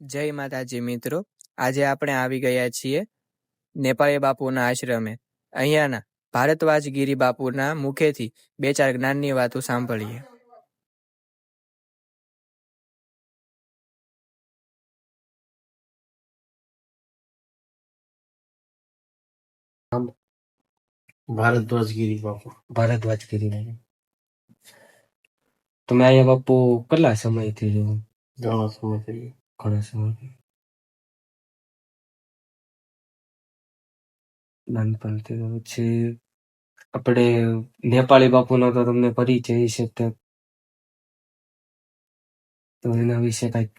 જય માતાજી મિત્રો. આજે આપણે આવી ગયા છીએ નેપાળી બાપુના આશ્રમે. અહીંયાના ભારતવાજ ગીરી બાપુના મુખેથી બે ચાર જ્ઞાનની વાતો સાંભળીએ. ભારદ્વાજ ગીરી બાપુ. ભારદ્વાજ ગીરીભાઈ તમે અહીંયા બાપુ કેટલા સમયથી જો ઘણો સમય નાનપણથી તો પછી આપણે નેપાળી બાપુનો તો તમને પરિચય છે તે તો એના વિશે કંઈક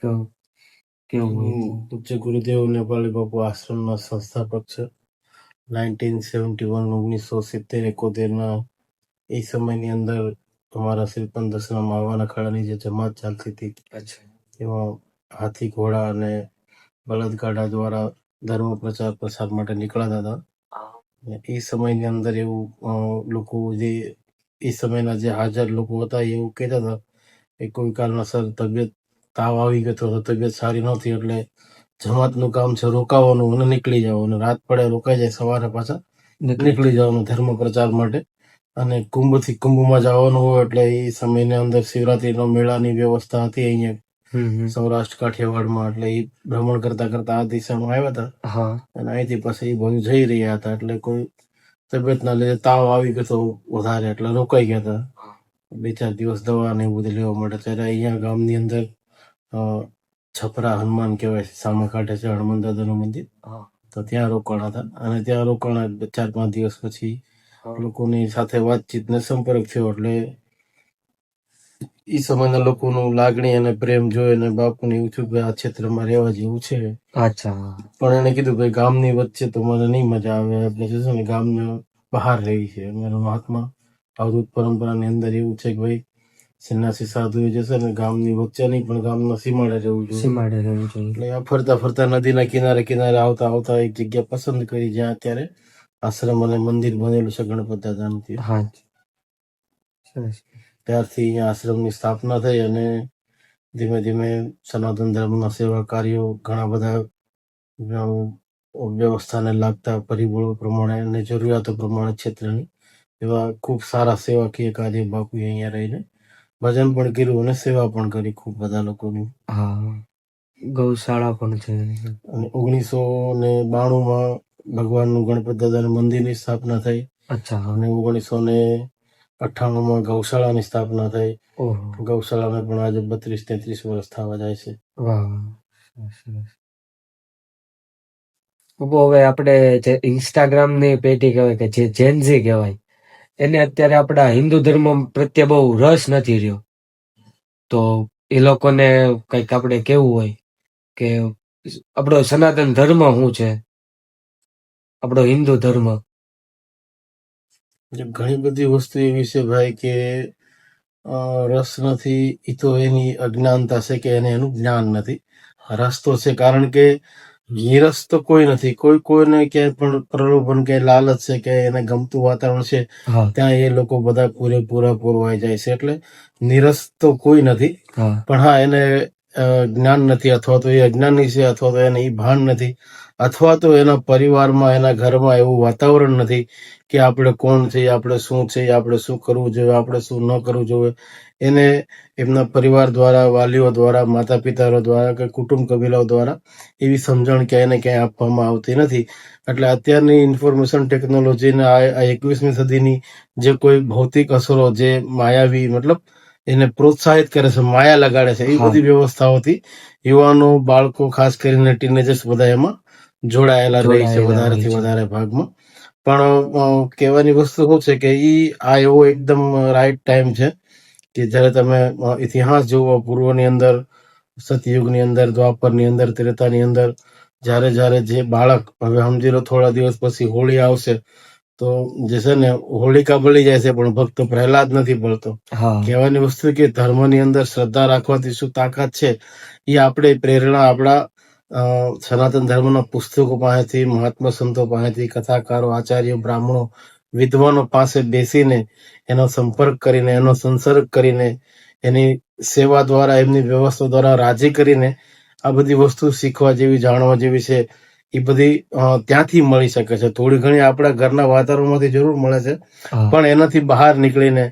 કેવું પૂજ્ય ગુરુદેવ નેપાળી બાપુ આશ્રમના સંસ્થાપક છે નાઇન્ટીન સેવન્ટી વન ઓગણીસો સિત્તેર એકોતેરના એ સમયની અંદર અમારા શ્રીપંત દસના માવાના ખાડાની જે જમાત ચાલતી હતી એમાં હાથી ઘોડા અને બળદગાડા દ્વારા ધર્મ પ્રચાર પ્રસાર માટે નીકળાતા હતા. એ સમયની અંદર એવું લોકો જે એ સમયના જે હાજર લોકો હતા એવું કહેતા હતા કે કોઈ કારણસર તબિયત તાવ આવી ગયો હતો તબિયત સારી નહોતી એટલે જમાતનું કામ છે રોકાવાનું અને નીકળી જવાનું. રાત પડે રોકાઈ જાય સવારે પાછા નીકળી જવાનું ધર્મ પ્રચાર માટે. અને કુંભથી કુંભમાં જવાનું હોય એટલે એ સમયની અંદર શિવરાત્રીનો મેળાની વ્યવસ્થા હતી અહીંયા. સૌરાષ્ટ્ર કાઠિયાવાડમાં એટલે એ ભ્રમણ કરતા કરતા આ દિશામાં આવ્યા હતા. અને અહીંથી પછી બધું જઈ રહ્યા હતા એટલે કોઈ તબિયતના લીધે તાવ આવી ગયો વધારે એટલે રોકાઈ ગયા હતા. બે ચાર દિવસ દવા ને એવું બધું લેવા માટે. ત્યારે અહીંયા ગામની અંદર છપરા હનુમાન કહેવાય છે સામે કાંઠે છે હનુમાન દાદાનું મંદિર. તો ત્યાં રોકાણ હતા. અને ત્યાં રોકાણ ચાર પાંચ દિવસ પછી લોકોની સાથે વાતચીત ને સંપર્ક થયો એટલે એ સમયના લોકોનું લાગણી અને પ્રેમ જોઈ અને બાપુને એવું થયું કે આ ક્ષેત્રમાં રહેવા જેવું છે. અચ્છા. પણ એને કીધું કે ગામની વચ્ચે તો મને નહીં મજા આવે. આપણે શું ને ગામની બહાર રહી છે. મારો મહાત્મા અવધૂત પરંપરાની અંદર એવું છે કે ભાઈ સન્યાસી સાધુ જશે ને ગામની વચ્ચે નહીં પણ ગામના સીમાડે રહેવું જોઈએ. સીમાડે રહેવું જોઈએ. એટલે આ ફરતા ફરતા નદીના કિનારે કિનારે આવતા આવતા એક જગ્યા પસંદ કરી જ્યાં અત્યારે આશ્રમ અને મંદિર બનેલું છે ગણપત દાદાનું હા સરસ. ત્યારથી અહીંયા આશ્રમની સ્થાપના થઈ અને ધીમે ધીમે સનાતન ધર્મના સેવા કાર્યો ઘણા બધા વ્યવસ્થાને લાગતા પરિબળો પ્રમાણે અને જરૂરિયાતો પ્રમાણે ક્ષેત્રની એવા ખૂબ સારા સેવાકીય કાર્ય બાપુએ અહીંયા રહીને ભજન પણ કર્યું અને સેવા પણ કરી ખૂબ બધા લોકોની. હા. ગૌશાળા પણ છે. અને ઓગણીસો ને બાણુંમાં ભગવાનનું ગણપત દાદાના મંદિરની સ્થાપના થઈ અચ્છા. અને ઓગણીસો ને અઠ્ઠાણુંમાં ગૌશાળાની સ્થાપના થઈ. ગૌશાળાને પણ આજે બત્રીસ તેત્રીસ વર્ષ થવા જાય છે. હવે આપણે જે ઇન્સ્ટાગ્રામની પેઢી કહેવાય કે જે જેનઝી કહેવાય એને અત્યારે આપણા હિન્દુ ધર્મ પ્રત્યે બહુ રસ નથી રહ્યો. તો એ લોકોને કંઈક આપણે કેવું હોય કે આપણો સનાતન ધર્મ શું છે? આપણો હિન્દુ ધર્મ. ઘણી બધી વસ્તુ એવી છે ભાઈ કે રસ નથી એ તો એની અજ્ઞાનતા છે કે એને એનું જ્ઞાન નથી. રસ તો છે કારણ કે નિરસ તો કોઈ નથી. કોઈ કોઈને ક્યાંય પણ પ્રલોભન કે લાલચ છે કે એને ગમતું વાતાવરણ છે ત્યાં એ લોકો બધા પૂરેપૂરા પૂરવાઈ જાય છે. એટલે નિરસ તો કોઈ નથી. પણ હા એને જ્ઞાન નથી અથવા તો એ અજ્ઞાની છે અથવા તો એને એ ભાન નથી. અથવા તો એના પરિવારમાં એના ઘરમાં એવું વાતાવરણ નથી કે આપણે કોણ છે આપણે શું છે આપણે શું કરવું જોઈએ આપણે શું ન કરવું જોઈએ. એને એમના પરિવાર દ્વારા વાલીઓ દ્વારા માતા પિતાઓ દ્વારા કે કુટુંબ કબીલાઓ દ્વારા એવી સમજણ ક્યાંય ને ક્યાંય આપવામાં આવતી નથી. એટલે અત્યારની ઇન્ફોર્મેશન ટેકનોલોજીના આ એકવીસમી સદીની જે કોઈ ભૌતિક અસરો જે માયાવી મતલબ એને પ્રોત્સાહિત કરે છે માયા લગાડે છે એ બધી વ્યવસ્થાઓથી યુવાનો બાળકો ખાસ કરીને ટીનેજર્સ બધા એમાં જોડાયેલા રહે છે વધારેથી વધારે ભાગમાં. પણ કહેવાની વસ્તુ શું છે કે ઈ આ એવો એકદમ રાઈટ ટાઈમ છે કે જ્યારે તમે ઇતિહાસ જુઓ પૂર્વની અંદર સતયુગની અંદર દ્વાપરની અંદર ત્રેતાની અંદર જ્યારે જ્યારે જે બાળક હવે સમજી લો થોડા દિવસ પછી હોળી આવશે તો જે છે ને હોળિકા બળી જાય છે પણ ભક્ત પ્રહલાદ નથી બળતો. કહેવાની વસ્તુ કે ધર્મની અંદર શ્રદ્ધા રાખવાથી શું તાકાત છે? એ આપણે પ્રેરણા આપણા સનાતન ધર્મના પુસ્તકો પાસેથી મહાત્મા સંતો પાસેથી કથાકારો આચાર્યો બ્રાહ્મણો વિદ્વાનો પાસે બેસીને એનો સંપર્ક કરીને એનો સંસર્ગ કરીને એની સેવા દ્વારા એમની વ્યવસ્થા દ્વારા રાજી કરીને આ બધી વસ્તુ શીખવા જેવી જાણવા જેવી છે એ બધી ત્યાંથી મળી શકે છે. થોડી ઘણી આપણા ઘરના વાતાવરણમાંથી જરૂર મળે છે પણ એનાથી બહાર નીકળીને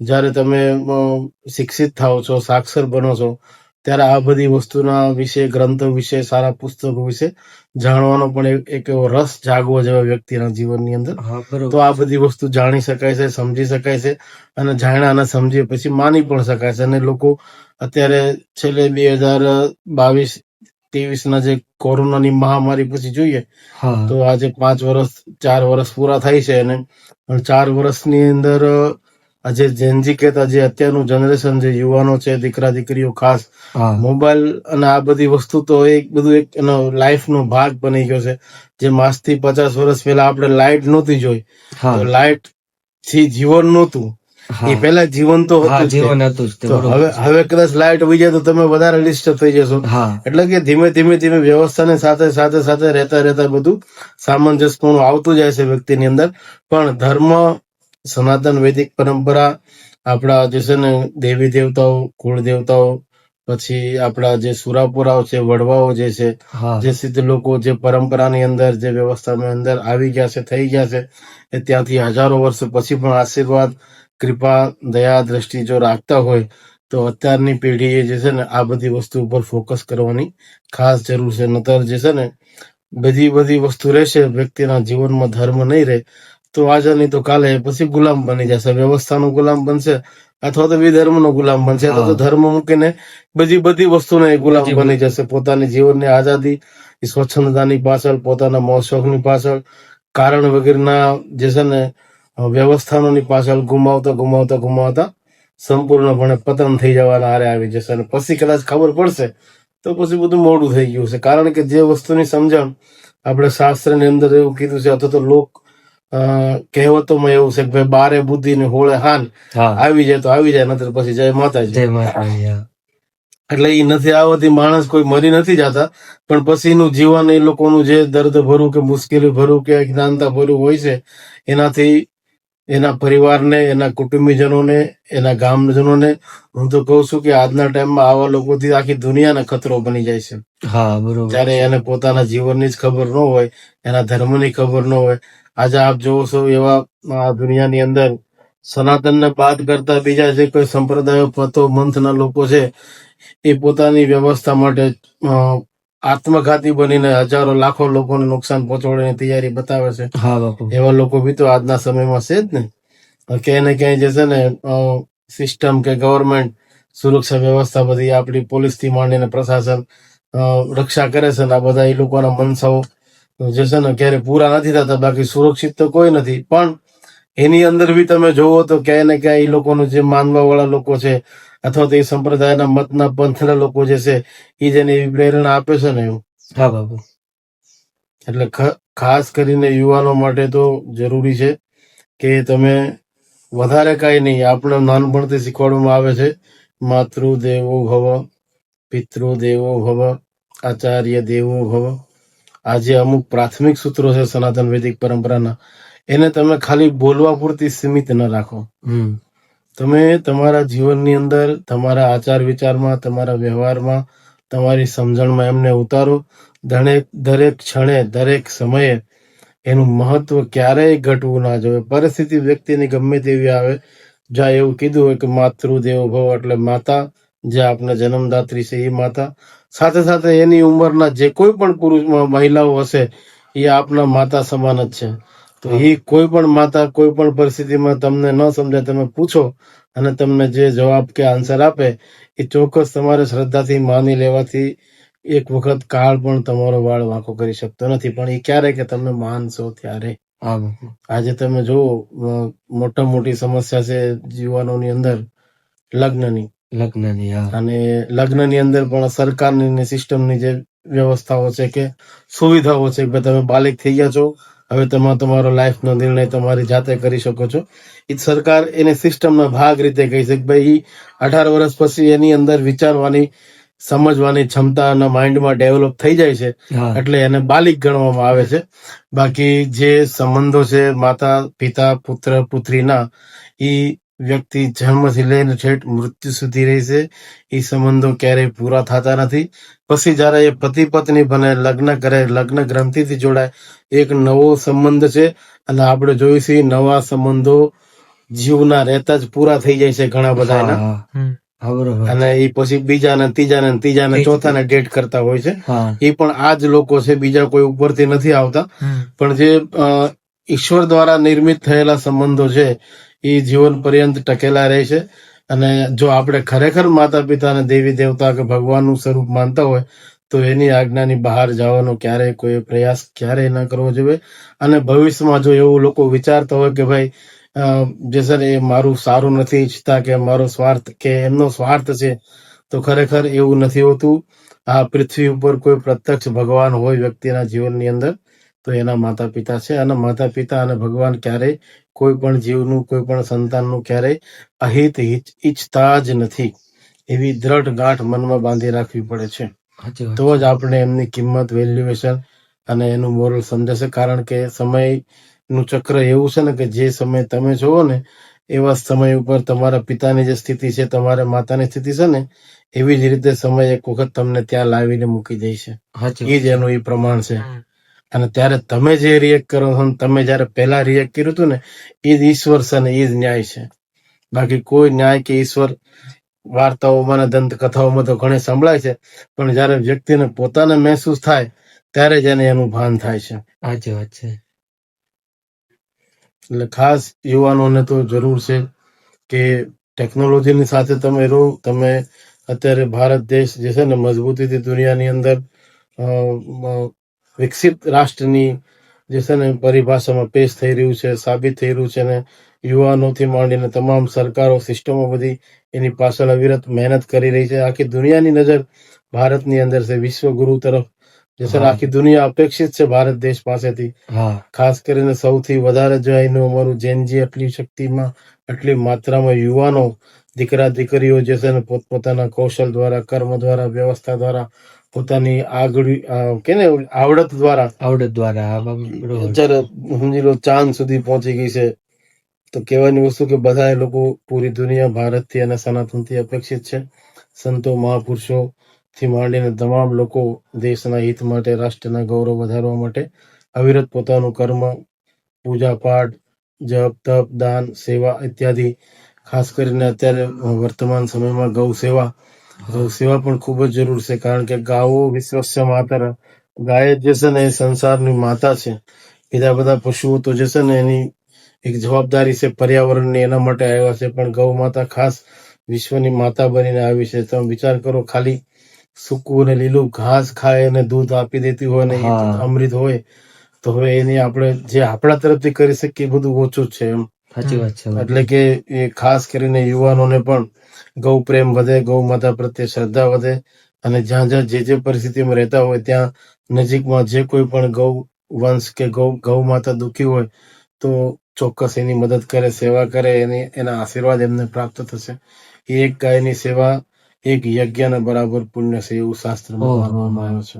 જ્યારે તમે શિક્ષિત થાઓ છો સાક્ષર બનો છો ત્યારે આ બધી વસ્તુના વિશે ગ્રંથો વિશે સારા પુસ્તકો વિશે જાણવાનો પણ એક- એવો રસ જાગવો જોઈએ વ્યક્તિના જીવનની અંદર. તો આ બધી વસ્તુ જાણી શકાય છે સમજી શકાય છે અને જાણ્યા અને સમજી પછી માની પણ શકાય છે. અને લોકો અત્યારે છેલ્લે બે હજાર બાવીસ ત્રેવીસ ના જે કોરોનાની મહામારી પછી જોઈએ તો આજે પાંચ વર્ષ ચાર વર્ષ પૂરા થાય છે અને ચાર વર્ષની અંદર આજે જેનજી કહેતા જે અત્યારનું જનરેશન જે યુવાનો છે દીકરા દીકરીઓ ખાસ મોબાઈલ અને આ બધી વસ્તુ તો એક બધું એક એનો લાઈફનો ભાગ બની ગયો છે. જે માસથી પચાસ વર્ષ પહેલા આપણે લાઈટ નહોતી જોઈ. લાઈટથી જીવન નહોતું. એ પેલા પહેલા જીવન તો. જીવન હતું હવે હવે કદાચ લાઈટ વહી જાય તો તમે વધારે ડિસ્ટર્બ થઈ જશો. એટલે કે ધીમે ધીમે ધીમે વ્યવસ્થાની સાથે સાથે સાથે રહેતા રહેતા બધું સામંજસ્યપણું આવતું જાય છે વ્યક્તિની અંદર. પણ ધર્મ સનાતન વૈદિક પરંપરા આપણા જે છે ને દેવી દેવતાઓ કુળ દેવતાઓ પછી આપણા જે સુરાપુરાઓ છે વડવાઓ જે છે જે સિદ્ધ લોકો જે પરંપરાની અંદર જે વ્યવસ્થાની અંદર આવી ગયા છે થઈ ગયા છે એ ત્યાંથી હજારો વર્ષ પછી પણ આશીર્વાદ કૃપા દયા દ્રષ્ટિ જો રાખતા હોય તો અત્યારની પેઢીએ જે છે ને આ બધી વસ્તુ ઉપર ફોકસ કરવાની ખાસ જરૂર છે. નતર જે છે ને બધી બધી વસ્તુ રહેશે વ્યક્તિના જીવનમાં ધર્મ નહીં રહે તો આજે નહીં તો કાલે પછી ગુલામ બની જશે વ્યવસ્થાનો ગુલામ બનશે અથવા તો વિધર્મનો ગુલામ બનશે અથવા તો ધર્મ મૂકીને બધી બધી વસ્તુને ગુલામ બની જશે. પોતાની જીવનની આઝાદી સ્વચ્છંદતાની પાછળ પોતાના મોશોખની પાછળ કારણ વગેરેના જે છે ને વ્યવસ્થાનોની પાછળ ગુમાવતા ગુમાવતા ગુમાવતા સંપૂર્ણપણે પતન થઈ જવાના આરે આવી જશે. અને પછી કદાચ ખબર પડશે તો પછી બધું મોડું થઈ ગયું છે. કારણ કે જે વસ્તુની સમજણ આપણે શાસ્ત્રની અંદર એવું કીધું છે અથવા તો લોક કહેવતોમાં એવું છે કે ભાઈ બારે બુદ્ધિ ને હોળે હાન. આવી જાય તો આવી જાય નતર પછી જય માતાજી. જય માતાજી એટલે એ નથી આવવાથી માણસ કોઈ મરી નથી જતા પણ પછીનું જીવન એ લોકોનું જે દર્દ ભરું કે મુશ્કેલી ભરું કે જ્ઞાનતા ભરું હોય છે એનાથી એના પરિવારને એના કુટુંબીજનોને એના ગામજનોને હું તો કહું છું કે આજના ટાઈમમાં આવા લોકોથી આખી દુનિયાને ખતરો બની જાય છે. હા બરોબર જ્યારે એને પોતાના જીવનની જ ખબર ન હોય એના ધર્મની ખબર ન હોય. આજે આપ જોવો છો એવા આ દુનિયાની અંદર સનાતનને બાદ કરતા બીજા જે કોઈ સંપ્રદાયો પતો મંથના લોકો છે એ પોતાની વ્યવસ્થા માટે આત્મઘાતી બનીને હજારો લાખો લોકોને નુકસાન પહોંચાડવાની તૈયારી બતાવે છે. એવા લોકો બી તો આજના સમયમાં છે જ ને. ક્યાંય ને ક્યાંય જે છે ને સિસ્ટમ કે ગવર્મેન્ટ સુરક્ષા વ્યવસ્થા બધી આપણી પોલીસથી માંડીને પ્રશાસન રક્ષા કરે છે ને આ બધા એ લોકોના મનસાઓ જે છે ને ક્યારે પૂરા નથી થતા બાકી સુરક્ષિત તો કોઈ નથી. પણ એની અંદર બી તમે જોવો તો ક્યાંય ને ક્યાંય એ લોકોનું જે માનવા વાળા લોકો છે અથવા તો એ સંપ્રદાયના મતના પંથના લોકો જે છે એ જેને એવી પ્રેરણા આપે છે ને એવું? હા બાબુ. એટલે ખાસ કરીને યુવાનો માટે તો જરૂરી છે કે તમે વધારે કાંઈ નહીં આપણે નાનપણથી શીખવાડવામાં આવે છે. માતૃ દેવો ભવ પિતૃ દેવો ભવ આચાર્ય દેવો ભવ. આ જે અમુક પ્રાથમિક સૂત્રો છે સનાતન વૈદિક પરંપરાના એને તમે ખાલી બોલવા પૂરતી સીમિત ન રાખો. હમ. તમે તમારા જીવનની અંદર, તમારા આચાર વિચારમાં તમારા વ્યવહારમાં, તમારી સમજણમાં એમને ઉતારો. દરેક દરેક ક્ષણે, દરેક સમયે એનું મહત્વ ક્યારેય ઘટવું ના જોઈએ. પરિસ્થિતિ વ્યક્તિની ગમે તેવી આવે. જ્યાં એવું કીધું હોય કે માતૃદેવો ભવ એટલે માતા જે આપને જન્મદાત્રી છે એ માતા. સાથે સાથે એની ઉંમરના જે કોઈ પણ પુરુષ મહિલાઓ હશે, એ આપના માતા સમાન જ છે. તો એ કોઈ પણ માતા કોઈ પણ પરિસ્થિતિમાં તમને ન સમજાય તમે પૂછો અને તમને જે જવાબ કે આન્સર આપે એ ચોક્કસ તમારે શ્રદ્ધાથી માની લેવાથી એક વખત કાળ પણ તમારો વાળ વાંકો કરી શકતો નથી. પણ એ ક્યારે કે તમે માનશો ત્યારે. આજે તમે જુઓ મોટા મોટી સમસ્યા છે જીવનોની અંદર લગ્નની. લગ્નની અને લગ્નની અંદર પણ સરકારની ને સિસ્ટમની જે વ્યવસ્થાઓ છે કે સુવિધાઓ છે કે તમે બાલિક થઈ ગયા છો હવે તમે તમારો લાઈફનો નિર્ણય તમારી જાતે કરી શકો છો. એ સરકાર એને સિસ્ટમનો ભાગ રીતે કહી છે કે ભાઈ અઢાર વર્ષ પછી એની અંદર વિચારવાની સમજવાની ક્ષમતા અને માઇન્ડમાં ડેવલપ થઈ જાય છે. એટલે એને બાલિક ગણવામાં આવે છે. બાકી જે સંબંધો છે માતા પિતા પુત્ર પુત્રીના એ વ્યક્તિ જન્મથી લઈને ઠેઠ મૃત્યુ સુધી રહે છે. એ સંબંધો ક્યારેય પૂરા થતા નથી. પછી જયારે એ પતિ પત્ની બને લગ્ન કરે લગ્ન ગ્રંથિથી જોડાય એક નવો સંબંધ છે. અને આપણે જોયું છે નવા સંબંધો જીવના રહેતા જ પૂરા થઈ જાય છે ઘણા બધા એના. અને એ પછી બીજા ને ત્રીજા ને ત્રીજા ને ચોથા ને ડેટ કરતા હોય છે. એ પણ આ જ લોકો છે બીજા કોઈ ઉપરથી નથી આવતા. પણ જે ઈશ્વર દ્વારા નિર્મિત થયેલા સંબંધો છે એ જીવન પર્યંત ટકેલા રહે છે. અને જો આપણે ખરેખર માતા પિતાને દેવી દેવતા કે ભગવાનનું સ્વરૂપ માનતા હોય, તો એની આજ્ઞાની બહાર જવાનો ક્યારેય કોઈ પ્રયાસ ક્યારેય ન કરવો જોઈએ. અને ભવિષ્યમાં જો એવું લોકો વિચારતા હોય કે ભાઈ જે સર એ મારું સારું નથી ઈચ્છતા કે મારો સ્વાર્થ કે એમનો સ્વાર્થ છે, તો ખરેખર એવું નથી હોતું. આ પૃથ્વી ઉપર કોઈ પ્રત્યક્ષ ભગવાન હોય વ્યક્તિના જીવનની અંદર, તો એના માતા પિતા છે. અને માતા પિતા અને ભગવાન ક્યારેય કોઈ પણ જીવનું કોઈ પણ સંતાનનું ક્યારેય અહિત ઈચ્છતા જ નથી. એવી દ્રઢ ગાંઠ મનમાં બાંધી રાખવી પડે છે. તો જ આપણે એમની કિંમત વેલ્યુએશન અને એનું મોરલ સમજાશે. કારણ કે સમયનું ચક્ર એવું છે ને કે જે સમય તમે જોવો ને એવા સમય ઉપર તમારા પિતાની જે સ્થિતિ છે તમારા માતાની સ્થિતિ છે ને એવી જ રીતે સમય એક વખત તમને ત્યાં લાવીને મૂકી જાય છે. એ જ એનું એ પ્રમાણ છે. અને ત્યારે તમે જે રિએક્ટ કરો છો તમે જયારે પહેલા રિએક્ટ કર્યું હતું ને એ જ ઈશ્વર છે ને એ જ ન્યાય છે. બાકી કોઈ ન્યાય કે ઈશ્વર વાર્તાઓમાં અને દંતકથાઓમાં તો ઘણી સંભળાય છે પણ જયારે વ્યક્તિને પોતાને મહેસૂસ થાય ત્યારે જ એને એનું ભાન થાય છે. સાચી વાત છે. એટલે ખાસ યુવાનોને તો જરૂર છે કે ટેકનોલોજીની સાથે તમે રહો તમે અત્યારે ભારત દેશ જે છે ને મજબૂતીથી દુનિયાની અંદર વિકસિત રાષ્ટ્રની જે છે ને પરિભાષામાં પેશ થઈ રહ્યું છે સાબિત થઈ રહ્યું છે ને યુવાનોથી માંડીને તમામ સરકારો સિસ્ટમો બધી એની પાછળ અવિરત મહેનત કરી રહી છે. આખી દુનિયાની નજર ભારતની અંદર છે વિશ્વગુરુ તરફ. જે સર આખી દુનિયા અપેક્ષિત છે ભારત દેશ પાસેથી. ખાસ કરીને સૌથી વધારે જો એનું અમારું જેનજી આટલી શક્તિમાં આટલી માત્રામાં યુવાનો દીકરા દીકરીઓ જે છે ને પોતપોતાના કૌશલ દ્વારા કર્મ દ્વારા વ્યવસ્થા દ્વારા પોતાની આગળ કે ને આવડત દ્વારા. આવડત દ્વારા અત્યારે સમજી લો ચાંદ સુધી પહોંચી ગઈ છે તો કહેવાની વસ્તુ કે બધા લોકો પૂરી દુનિયા ભારતથી અને સનાતનથી અપેક્ષિત છે. સંતો મહાપુરુષો થી માંડીને તમામ લોકો દેશના હિત માટે રાષ્ટ્રના ગૌરવ વધારવા માટે અવિરત પોતાનું કર્મ પૂજા પાઠ જપ તપ દાન સેવા ઇત્યાદિ ખાસ કરીને અત્યારે વર્તમાન સમયમાં ગૌ સેવા સેવા પણ ખૂબ જ જરૂર છે કારણ કે ગાવો વિશ્વસ્ય માતર. ગાય જે છે ને એ સંસારની માતા છે. બીજા બધા પશુઓ તો જે છે ને એની એક જવાબદારી છે પર્યાવરણની એના માટે આવ્યા છે. પણ ગૌ માતા ખાસ વિશ્વની માતા બનીને આવી છે. તમે વિચાર કરો ખાલી સૂકું અને લીલું ઘાસ ખાય અને દૂધ આપી દેતી હોય ને અમૃત હોય તો હવે એની આપણે જે આપણા તરફથી કરી શકીએ બધું ઓછું જ છે એમ. સાચી વાત છે. એટલે કે એ ખાસ કરીને યુવાનોને પણ ગૌ પ્રેમ વધે ગૌ માતા પ્રત્યે શ્રદ્ધા વધે અને જ્યાં જ્યાં જે જે પરિસ્થિતિમાં રહેતા હોય ત્યાં નજીકમાં જે કોઈ પણ ગૌ વંશ કે ગૌ ગૌ માતા દુઃખી હોય તો ચોક્કસ એની મદદ કરે સેવા કરે એની એના આશીર્વાદ એમને પ્રાપ્ત થશે. એ એક ગાયની સેવા એક યજ્ઞના બરાબર પુણ્ય છે એવું શાસ્ત્રમાં માનવામાં આવ્યું છે.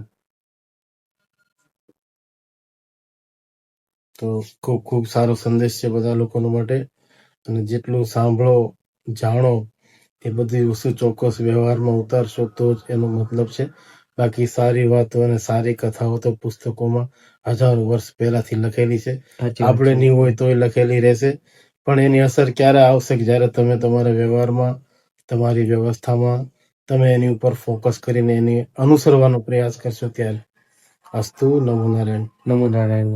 તો ખૂબ ખૂબ સારો સંદેશ છે બધા લોકો માટે. અને જેટલું સાંભળો જાણો એ બધી વસ્તુ ચોક્કસ વ્યવહારમાં ઉતારશો તો જ એનો મતલબ છે. બાકી સારી વાતો અને સારી કથાઓ તો પુસ્તકોમાં હજારો વર્ષ પહેલાથી લખેલી છે. આપણે નહીં હોય તોય લખેલી રહેશે. પણ એની અસર ક્યારે આવશે કે જ્યારે તમે તમારા વ્યવહારમાં તમારી વ્યવસ્થામાં તમે એની ઉપર ફોકસ કરીને એની અનુસરવાનો પ્રયાસ કરશો ત્યારે? અસ્તુ નમો નારાયણ નમો નારાયણ